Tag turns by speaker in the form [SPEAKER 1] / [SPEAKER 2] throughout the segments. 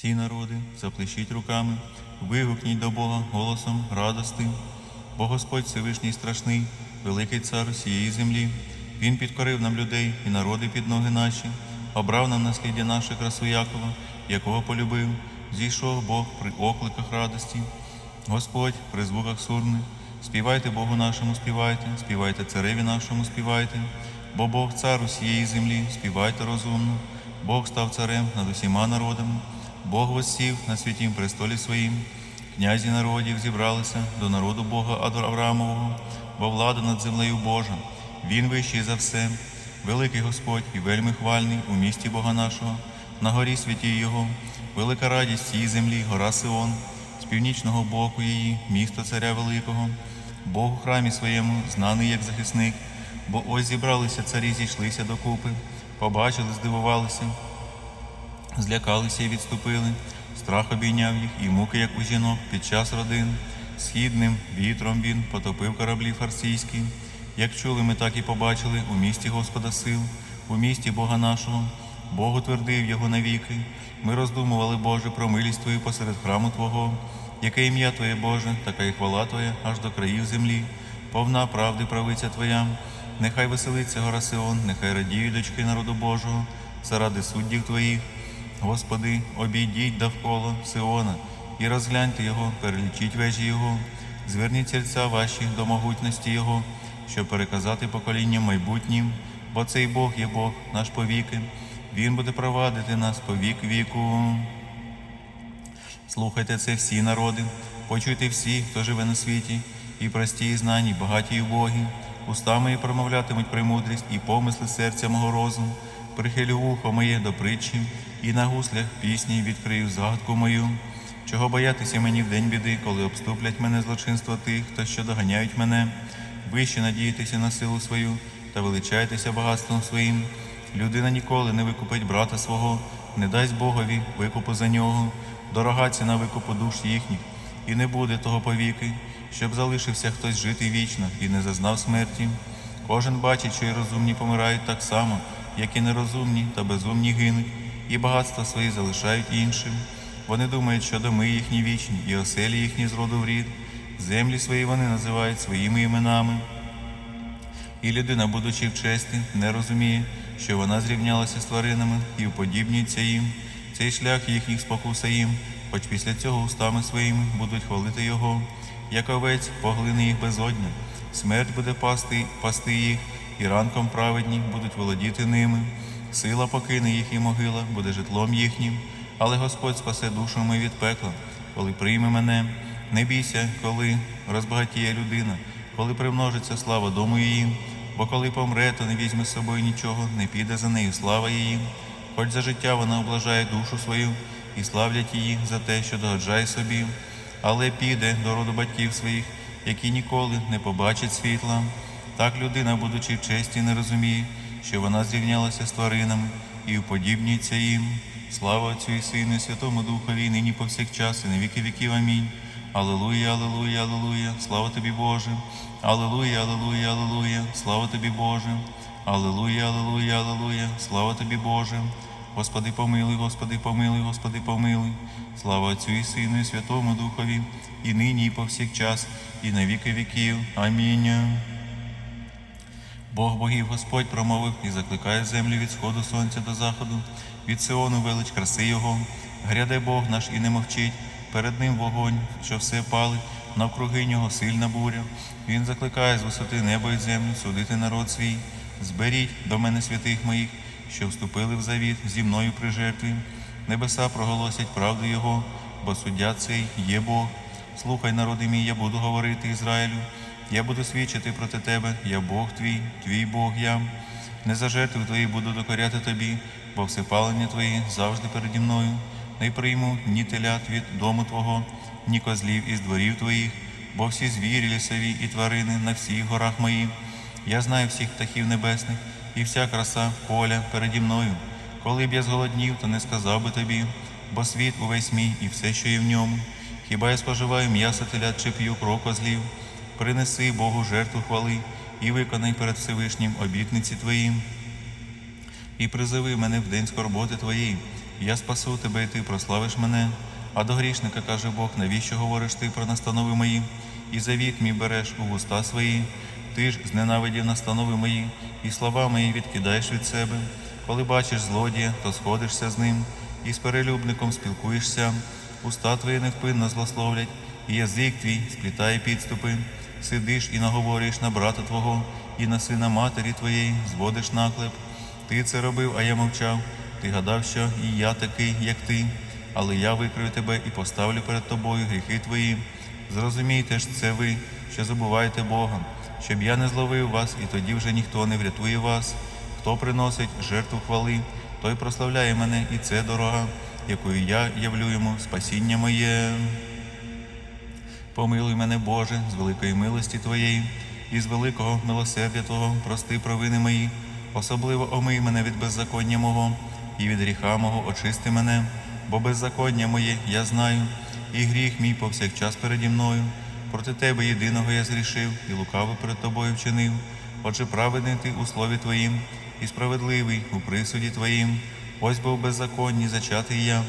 [SPEAKER 1] Всі народи, заплещіть руками, вигукніть до Бога голосом радости. Бо Господь Всевишній страшний, великий цар усієї землі. Він підкорив нам людей і народи під ноги наші, обрав нам насліддя наше красу Якова, якого полюбив, зійшов Бог при окликах радості. Господь при звуках сурни, співайте Богу нашому, співайте, співайте цареві нашому, співайте, бо Бог цар усієї землі, співайте розумно, Бог став царем над усіма народами, Бог воссів на святім престолі своїм, князі народів зібралися до народу Бога Авраамового, бо влада над землею Божа, Він вищий за все, великий Господь і вельми хвальний у місті Бога нашого, на горі святій Його, велика радість всій землі, гора Сион, з північного боку її, місто Царя Великого, Бог у храмі своєму, знаний як захисник, бо ось зібралися царі, зійшлися докупи, побачили, здивувалися, злякалися і відступили, страх обійняв їх, і муки, як у жінок, під час родин. Східним вітром він потопив кораблі фарсійські. Як чули ми, так і побачили у місті Господа сил, у місті Бога нашого. Бог утвердив його навіки. Ми роздумували, Боже, про милість Твою посеред храму Твого, яке ім'я Твоє Боже, така і хвала Твоя аж до країв землі, повна правди правиця Твоя. Нехай веселиться гора Сион, нехай радіють дочки народу Божого, заради суддів Твоїх. Господи, обійдіть довкола Сиона і розгляньте його, перелічіть вежі Його, зверніть серця ваші до могутності Його, щоб переказати поколінням майбутнім, бо цей Бог є Бог наш повіки. Він буде провадити нас по вік віку. Слухайте це всі народи, почуйте всі, хто живе на світі, і прості, і знані, багаті і убогі, устами і промовлятимуть премудрість, і помисли серця мого розуму, прихилю вухо моє до притчі, і на гуслях пісні відкрию загадку мою. Чого боятися мені в день біди, коли обступлять мене злочинства тих, хто що доганяють мене, вище надійтеся на силу свою та величайтеся багатством своїм. Людина ніколи не викупить брата свого, не дасть Богові викупу за нього, дорога ціна викупу душ їхніх, і не буде того повіки, щоб залишився хтось жити вічно і не зазнав смерті. Кожен бачить, що і розумні помирають так само, як і нерозумні та безумні гинуть, і багатства свої залишають іншим. Вони думають, що доми їхні вічні, і оселі їхні з роду в рід, землі свої вони називають своїми іменами. І людина, будучи в честі, не розуміє, що вона зрівнялася з тваринами і уподібнюється їм. Цей шлях їхніх спокуса їм, хоч після цього устами своїми будуть хвалити його, як овець поглине їх безодня. Смерть буде пасти, пасти їх, і ранком праведні будуть володіти ними. Сила покине їх і могила, буде житлом їхнім, але Господь спасе душу мою від пекла, коли прийме мене. Не бійся, коли розбагатіє людина, коли примножиться слава дому її, бо коли помре, то не візьме з собою нічого, не піде за нею слава її. Хоч за життя вона облажає душу свою і славлять її за те, що догоджає собі, але піде до роду батьків своїх, які ніколи не побачать світла. Так людина, будучи в честі, не розуміє, що вона зрівнялася з тваринами і уподібнюється їм. Слава Отцю і Сину, і Святому Духові, і нині повсякчас, і на віки віків. Амінь. Аллилуйя, аллилуйя, аллилуйя, слава тобі, Боже. Аллилуйя, аллилуйя, аллилуйя, слава тобі, Боже. Аллилуйя, аллилуйя, аллилуйя, слава тобі, Боже. Господи, помилуй, Господи, помилуй, Господи, помилуй. Слава Отцю і Сину, і Святому Духові, і нині, і повсякчас, і на віки віків. Амінь. Бог богів Господь промовив і закликає землю від сходу сонця до заходу, від Сиону велич краси Його. Гряде Бог наш і не мовчить, перед ним вогонь, що все палить, навкруги нього сильна буря. Він закликає з висоти неба і землю судити народ свій. Зберіть до мене святих моїх, що вступили в завіт зі мною при жертві. Небеса проголосять правду Його, бо суддя цей є Бог. Слухай, народи мій, я буду говорити Ізраїлю. Я буду свідчити проти тебе, я Бог твій, твій Бог я. Не за жертви твої буду докоряти тобі, бо всепалення твої завжди переді мною. Не прийму ні телят від дому Твого, ні козлів із дворів твоїх, бо всі звірі лісові і тварини на всіх горах моїх. Я знаю всіх птахів небесних, і вся краса поля переді мною. Коли б я зголоднів, то не сказав би тобі, бо світ увесь мій і все, що є в ньому. Хіба я споживаю м'ясо телят чи п'ю кров козлів? Принеси Богу жертву хвали і виконай перед Всевишнім обітниці Твоїм. І призови мене в день скорботи Твоєї, Я спасу тебе, і ти прославиш мене. А до грішника каже Бог, навіщо говориш ти про настанови мої? І завіт мій береш у вуста свої. Ти ж зненавидів настанови мої, і слова мої відкидаєш від себе. Коли бачиш злодія, то сходишся з ним, і з перелюбником спілкуєшся. Уста твої невпинно злословлять, і язик твій сплітає підступи. Сидиш і наговорюєш на брата твого, і на сина матері твоєї зводиш наклеп. Ти це робив, а я мовчав. Ти гадав, що і я такий, як ти, але я викрию тебе і поставлю перед тобою гріхи твої. Зрозумійте ж це ви, що забуваєте Бога, щоб я не зловив вас, і тоді вже ніхто не врятує вас. Хто приносить жертву хвали, той прославляє мене, і це дорога, якою я явлю йому спасіння моє. Помилуй мене, Боже, з великої милості Твоєї і з великого милосердя Твого прости провини мої, особливо омий мене від беззаконня мого і від гріха мого очисти мене, бо беззаконня моє я знаю, і гріх мій повсякчас переді мною. Проти Тебе єдиного я зрішив, і лукаво перед Тобою вчинив. Отже, праведний ти у слові Твоїм, і справедливий у присуді Твоїм. Ось бо в беззаконні зачатий я,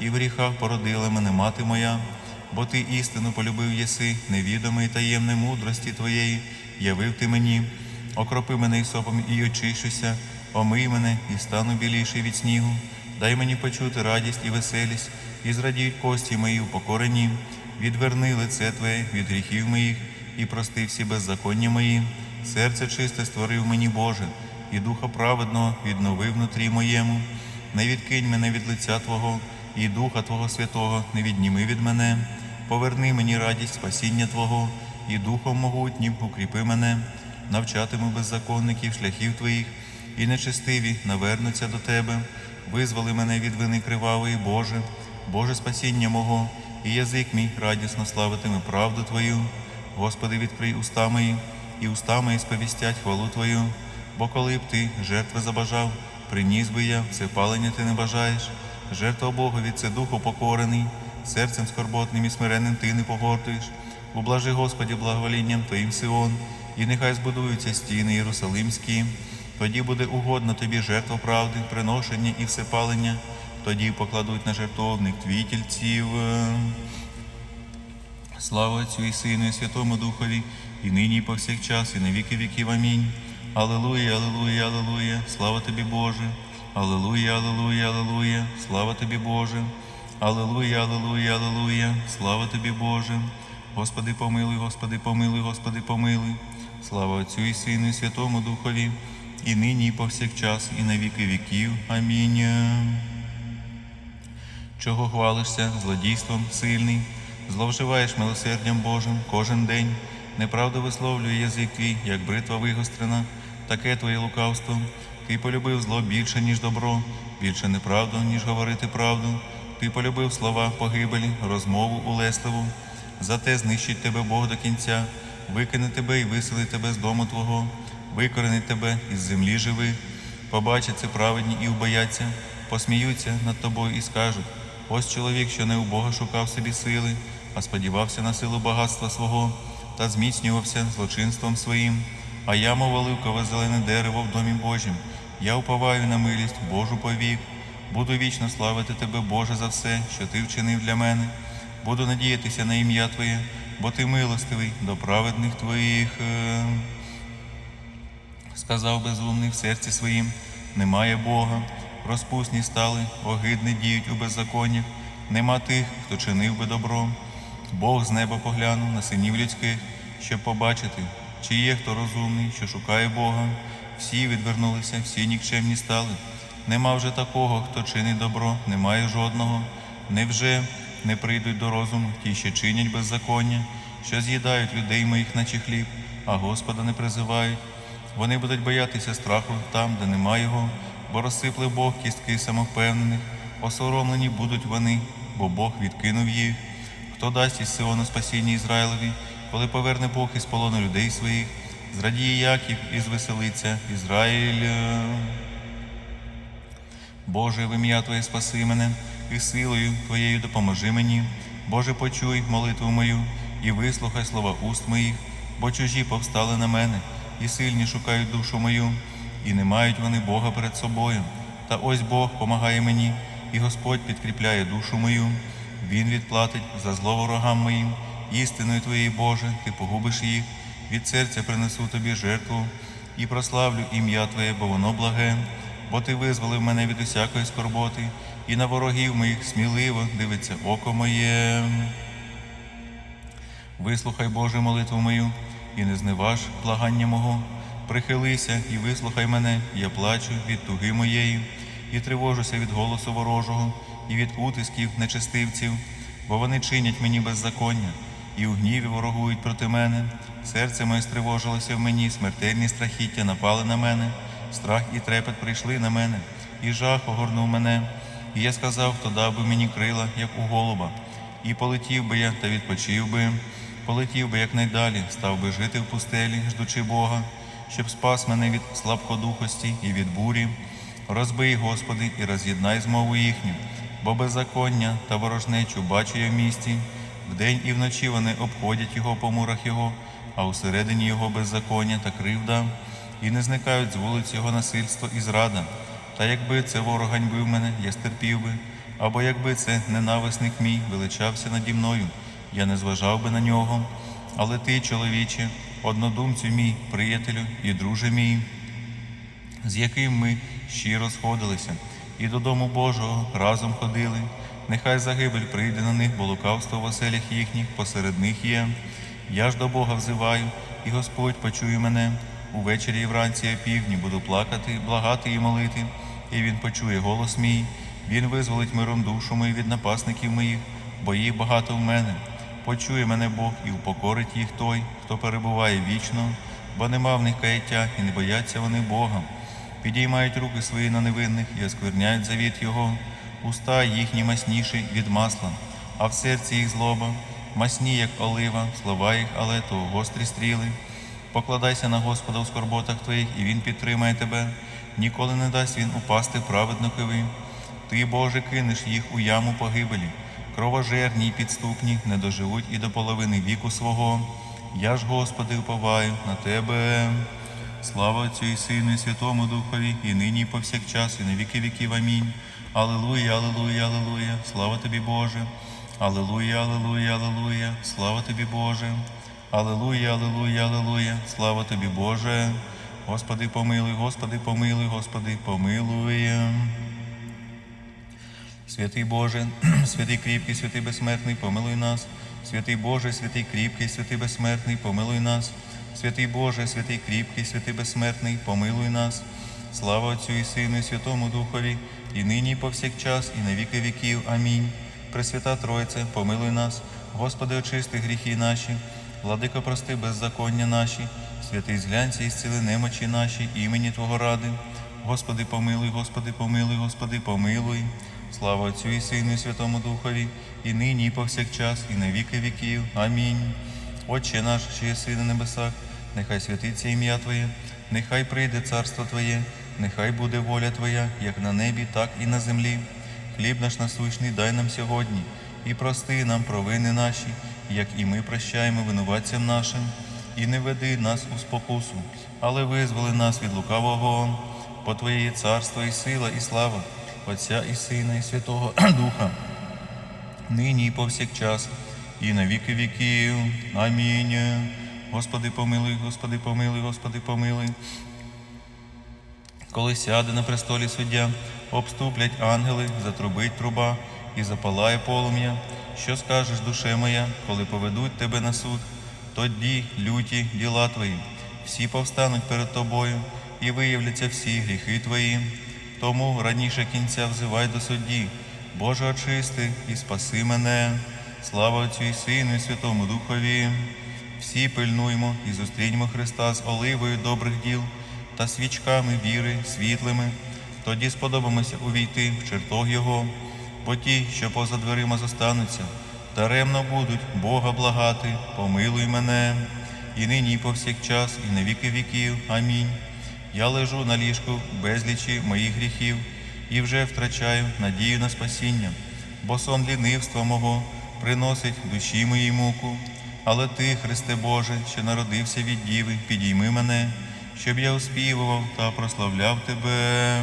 [SPEAKER 1] і в гріхах породила мене мати моя бо ти істину полюбив єси, невідомий таємне мудрості твоєї, явив ти мені, окропи мене ісопом і очищуся, омий мене і стану біліший від снігу. Дай мені почути радість і веселість, і зрадіють кості мої упокорені. Відверни лице Твоє від гріхів моїх, і прости всі беззаконня мої. Серце чисте створив мені, Боже, і духа праведного відновив внутрі моєму. Не відкинь мене від лиця Твого, і Духа Твого Святого не відніми від мене. Поверни мені радість спасіння Твого, і Духом могутнім укріпи мене, навчатиму беззаконників шляхів Твоїх, і нечестиві навернуться до Тебе. Визволи мене від вини кривавої, Боже, Боже спасіння мого, і язик мій радісно славитиме правду Твою. Господи, відкрий уста мої, і уста мої сповістять хвалу Твою. Бо коли б ти жертви забажав, приніс би я, все палення ти не бажаєш. Жертва Богові це духу покорений, серцем скорботним і смиренним ти не погортуєш. Ублажи, Господі, благоволінням Твоїм Сион, і нехай збудуються стіни Єрусалимські. Тоді буде угодно тобі жертва правди, приношення і всепалення, тоді покладуть на жертовник твій. Слава Отцю і Сину, і Святому Духові, і нині, і повсякчас, і на віки віків. Амінь. Аллилуйя, аллилуйя, аллилуйя, слава тобі, Боже. Аллилуйя, аллилуйя, аллилуйя, слава тобі, Боже. Аллилуйя, аллилуйя, аллилуйя, слава тобі, Боже. Господи, помилуй, Господи, помилуй, Господи, помилуй. Слава Отцю і Сину, і Святому Духові, і нині, і повсякчас, і на віки віків. Амінь. Чого хвалишся злодійством сильний, зловживаєш милосердям Божим кожен день, неправду висловлює язик твій, як бритва вигострена, таке твоє лукавство. Ти полюбив зло більше, ніж добро, більше неправду, ніж говорити правду. Ти полюбив слова погибелі, розмову улесливу. Зате знищить тебе Бог до кінця, викине тебе і виселить тебе з дому твого, викоренить тебе із землі живих. Побачать це праведні і убояться, посміються над тобою і скажуть: ось чоловік, що не у Бога шукав собі сили, а сподівався на силу багатства свого та зміцнювався злочинством своїм. А я, мов оливкове зелене дерево в домі Божім, я уповаю на милість Божу повік. Буду вічно славити Тебе, Боже, за все, що Ти вчинив для мене. Буду надіятися на ім'я Твоє, бо Ти милостивий до праведних Твоїх. Е. Сказав безумний в серці своїм, немає Бога, розпусні стали, огидне діють у беззаконнях, нема тих, хто чинив би добро. Бог з неба поглянув на синів людських, щоб побачити, чи є хто розумний, що шукає Бога. Всі відвернулися, всі нікчемні стали. Нема вже такого, хто чинить добро, немає жодного. Невже не прийдуть до розуму ті, що чинять беззаконня, що з'їдають людей моїх, наче хліб, а Господа не призивають. Вони будуть боятися страху там, де нема його, бо розсипле Бог кістки самовпевнених, осоромлені будуть вони, бо Бог відкинув їх. Хто дасть із Сиону спасіння Ізраїлеві, коли поверне Бог із полону людей своїх, зрадіє Яків і звеселиться Ізраїль. Боже, в ім'я Твоє спаси мене, і силою Твоєю допоможи мені. Боже, почуй молитву мою і вислухай слова уст моїх, бо чужі повстали на мене, і сильні шукають душу мою, і не мають вони Бога перед собою. Та ось Бог помагає мені, і Господь підкріпляє душу мою. Він відплатить за зло ворогам моїм, істиною Твоєю, Боже, Ти погубиш їх. Від серця принесу тобі жертву і прославлю ім'я Твоє, бо воно благе, бо Ти визволив мене від усякої скорботи, і на ворогів моїх сміливо дивиться око моє. Вислухай, Боже, молитву мою, і не зневаж благання мого. Прихилися і вислухай мене, я плачу від туги моєї, і тривожуся від голосу ворожого, і від утисків нечестивців, бо вони чинять мені беззаконня, і у гніві ворогують проти мене. Серце моє стривожилося в мені, смертельні страхіття напали на мене, страх і трепет прийшли на мене, і жах огорнув мене. І я сказав, хто дав би мені крила, як у голуба, і полетів би я та відпочив би. Полетів би якнайдалі, став би жити в пустелі, ждучи Бога, щоб спас мене від слабкодухості і від бурі. Розбий, Господи, і роз'єднай змову їхню, бо беззаконня та ворожнечу бачу я в місті. Вдень і вночі вони обходять його по мурах його, а усередині його беззаконня та кривда, і не зникають з вулиць його насильство і зрада. Та якби це ворог ганьбив мене, я стерпів би, або якби це ненависник мій величався наді мною, я не зважав би на нього. Але ти, чоловіче, однодумцю мій, приятелю і друже мій, з яким ми щиро сходилися, і додому Божого разом ходили. Нехай загибель прийде на них, бо лукавство в оселях їхніх посеред них є. Я ж до Бога взиваю, і Господь почує мене. Увечері і вранці і півдні буду плакати, благати і молити, і Він почує голос мій. Він визволить миром душу мою від напасників моїх, бо їх багато в мене. Почує мене Бог і упокорить їх той, хто перебуває вічно, бо нема в них каяття, і не бояться вони Бога. Підіймають руки свої на невинних і оскверняють завіт Його. Уста їхні масніші від масла, а в серці їх злоба, масні, як олива, слова їх, але то гострі стріли. Покладайся на Господа у скорботах твоїх, і Він підтримає тебе. Ніколи не дасть він упасти праведникові. Ти, Боже, кинеш їх у яму погибелі. Кровожерні й підступні не доживуть і до половини віку свого. Я ж, Господи, уповаю на Тебе. Слава Отцю і Сину, і Святому Духові, і нині, і повсякчас, і на віки віків. Амінь. Аллилуйя, аллилуйя, аллилуйя, слава тобі, Боже. Аллилуйя, аллилуйя, аллилуйя, слава тобі, Боже. Аллилуйя, аллилуйя, аллилуйя, слава тобі, Боже. Господи, помилуй, Господи, помилуй, Господи, помилуй. Святий Боже, святий кріпкий, святий безсмертний, помилуй нас. Святий Боже, святий кріпкий, святий безсмертний, помилуй нас. Святий Боже, святий кріпкий, святий безсмертний, помилуй нас. Слава Отцю і Сину, і Святому Духові, і нині, і повсякчас, і на віки віків. Амінь. Пресвята Тройце, помилуй нас, Господи, очисти гріхи наші, владико, прости беззаконня наші, святий зглянься і зціли немочі наші, імені Твого ради. Господи, помилуй, Господи, помилуй, Господи, помилуй. Слава Отцю і Сину, і Святому Духові, і нині, і повсякчас, і на віки віків. Амінь. Отче наш, що єси на небесах, нехай святиться ім'я Твоє, нехай прийде царство Твоє, нехай буде воля Твоя, як на небі, так і на землі. Хліб наш насущний дай нам сьогодні, і прости нам провини наші, як і ми прощаємо винуватцям нашим, і не веди нас у спокусу, але визволи нас від лукавого, бо Твоє є царство і сила, і слава, Отця і Сина, і Святого Духа нині і повсякчас, і на віки віків. Амінь. Господи, помилуй, Господи, помилуй, Господи, помилуй. Коли сяде на престолі суддя, обступлять ангели, затрубить труба і запалає полум'я. Що скажеш, душе моя, коли поведуть тебе на суд? Тоді люті діла твої, всі повстануть перед тобою, і виявляться всі гріхи твої. Тому раніше кінця взивай до судді, Боже, очисти і спаси мене. Слава Отцю і Сину, і Святому Духові. Всі пильнуймо і зустріньмо Христа з оливою добрих діл та свічками віри світлими. Тоді сподобаємося увійти в чертог Його, бо ті, що поза дверима зостануться, даремно будуть Бога благати, помилуй мене, і нині, і повсякчас, і на віки віків. Амінь. Я лежу на ліжку безлічі моїх гріхів і вже втрачаю надію на спасіння, бо сон лінивства мого приносить душі моїй муку. Але ти, Христе Боже, що народився від Діви, підійми мене, щоб я оспівував та прославляв Тебе.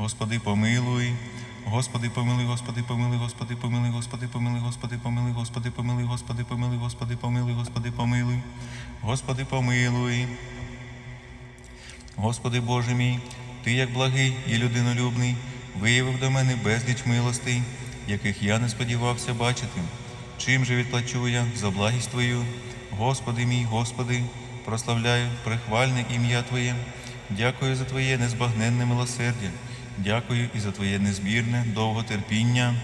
[SPEAKER 1] Господи, помилуй. Господи, помили, Господи, помили, Господи, помили, Господи, помили, Господи, помили, Господи, помили, Господи, помили, Господи, помили, Господи, помилуй. Господи, помилуй. Господи Боже мій, Ти, як благий і людинолюбний, виявив до мене безліч милостей, яких я не сподівався бачити. Чим же відплачу я за благість Твою? Господи мій, Господи, прославляю прихвальне ім'я Твоє. Дякую за Твоє незбагненне милосердя, дякую і за Твоє незмірне довготерпіння.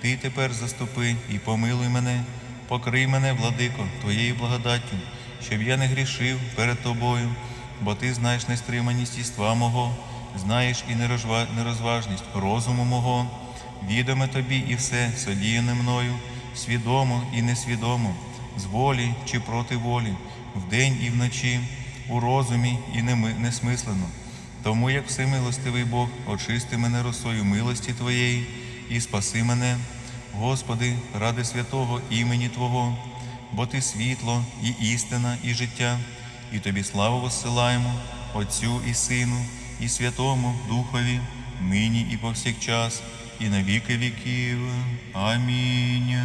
[SPEAKER 1] Ти тепер заступи і помилуй мене, покрий мене, владико, Твоєю благодаттю, щоб я не грішив перед Тобою, бо Ти знаєш нестриманість єства мого, знаєш і нерозважність розуму мого, відоме тобі і все содіяне мною, свідомо і несвідомо, з волі чи проти волі, вдень і вночі, у розумі і несмислено. Тому, як всемилостивий Бог, очисти мене росою милості Твоєї і спаси мене, Господи, ради святого імені Твого, бо Ти світло, і істина, і життя, і Тобі славу воссилаємо, Отцю і Сину, і Святому Духові, нині і повсякчас, і на віки віків. Амінь.